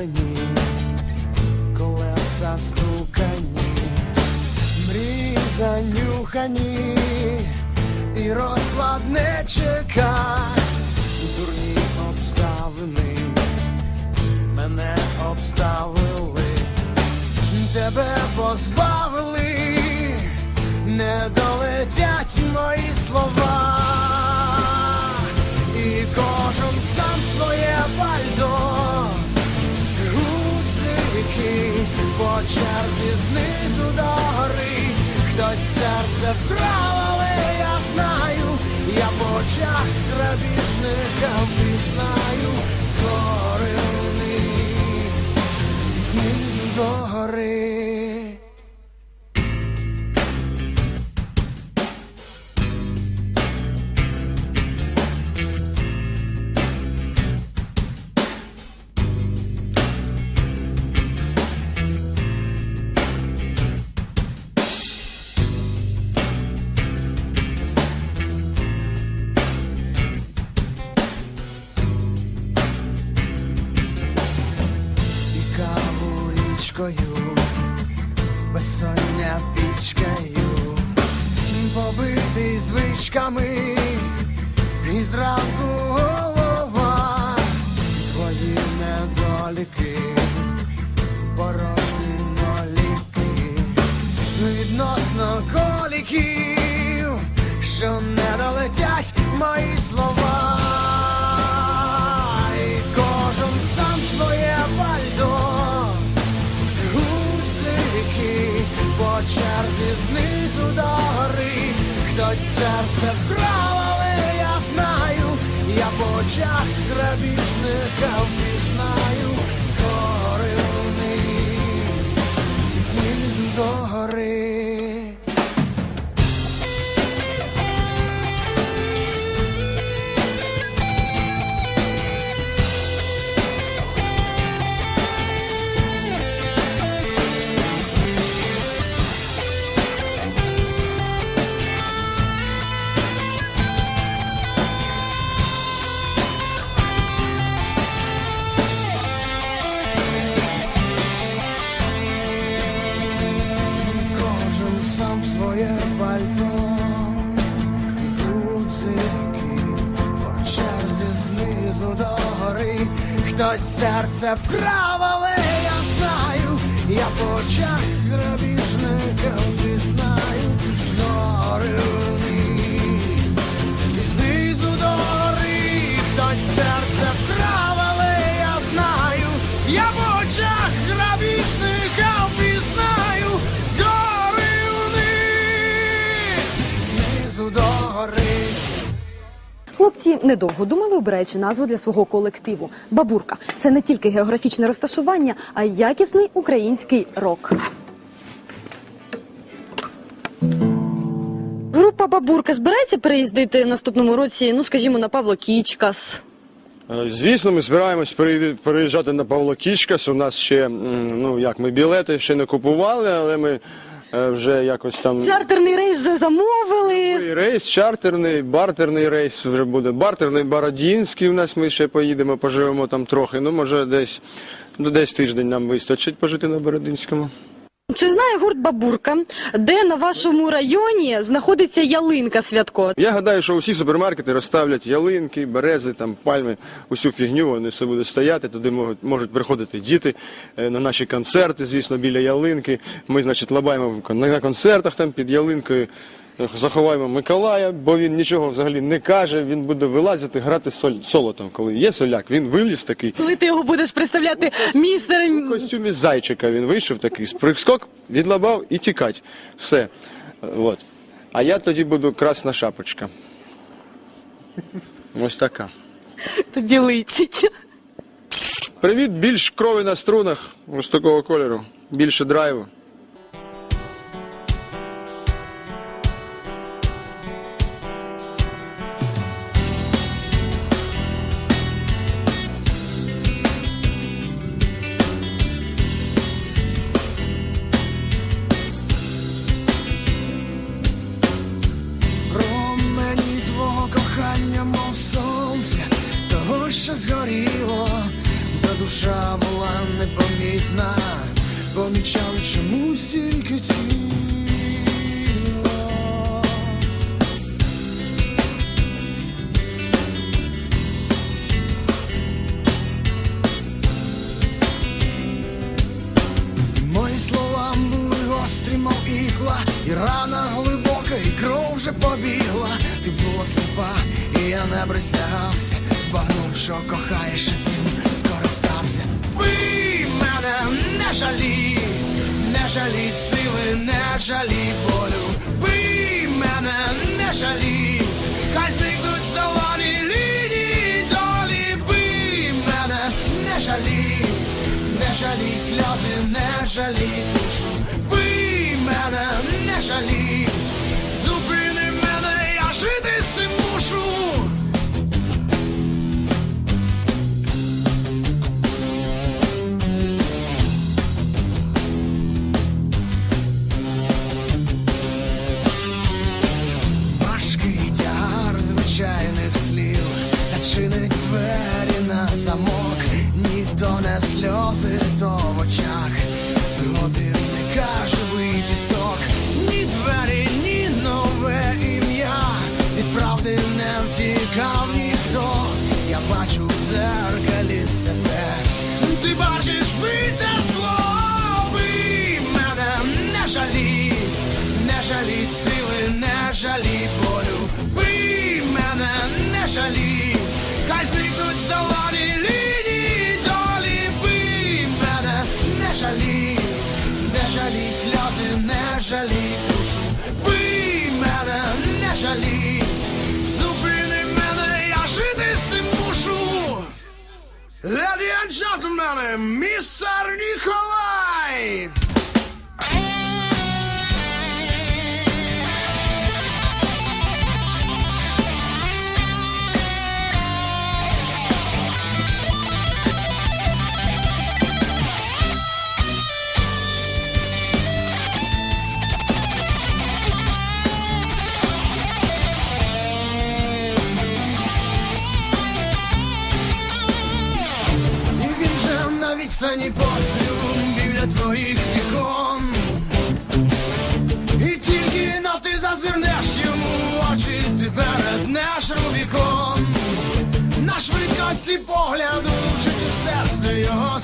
мені колеса стукані, мрії занюхані і розклад не чекай дурні обставини, мене обставили, тебе позбавили, не долетять мої слова. По черзі знизу до гори, хтось серце вкрав, але я знаю, я по очах грабіжника впізнаю, вниз, знизу до гори. Каву річкою, безсоння пічкою, побитий звичками, і зранку голова, твої недоліки, порожні ноліки, відносно коліків, що не долетять мої слова. Хтось серце вкрав, але я знаю, я по очах грабіжника впізнаю, хтось серце вкрав, але я знаю, я по очах грабіжника знаю згори Хлопці недовго думали, обираючи назву для свого колективу. Бабурка це не тільки географічне розташування, а й якісний український рок. Група Бабурка збирається переїздити наступному році, ну скажімо, на Павло Кічкас. Е, Звісно, ми збираємось переїжджати на Павло Кічкас. У нас ще ну як ми білети ще не купували, але ми е, вже якось там Чартерний рейс вже замовили. І рейс, чартерний, бартерний рейс вже буде. Бартерний Бородінський. У нас ми ще поїдемо, поживемо там трохи. Ну, може, десь ну, десь тиждень нам вистачить пожити на Бородинському. Чи знає гурт Бабурка, де на вашому районі знаходиться ялинка святко? Я гадаю, що усі супермаркети розставлять ялинки, берези, там пальми, усю фігню. Вони все будуть стояти. Туди можуть, можуть приходити діти е, на наші концерти, звісно, біля ялинки. Ми, значить, лабаємо на концертах там під ялинкою. Заховаємо Миколая, бо він нічого взагалі не каже. Він буде вилазити, грати соль, соло там, коли є соляк. Він виліз такий. Коли ти його будеш представляти містером В костюмі зайчика він вийшов такий, спригскок, відлабав і тікать. Все. От. А я тоді буду красна шапочка. Ось така. тобі личить. Привіт, більш крові на струнах, ось такого кольору, більше драйву. наче згоріло, та душа була непомітна, помічав чомусь тільки тіло. Мої слова були гострі, мов ікла, і рана голова вже побігла. Ти була сліпа, і я не присягався, збагнув, що кохаєш і цим скористався. Бий мене, не жалі, не жалій сили, не жалій болю. Не втікав ніхто. Я бачу в дзеркалі себе. Ти бачиш бите слаби, мене, не жалі, не жалі сили, не жалі болю, би мене, не жалій, gentlemen, містер Ніколай! Останній постріл біля твоїх вікон, і тільки на ти зазирнеш йому очі, ти переднеш Рубікон, на швидкості погляду чуть у серце його.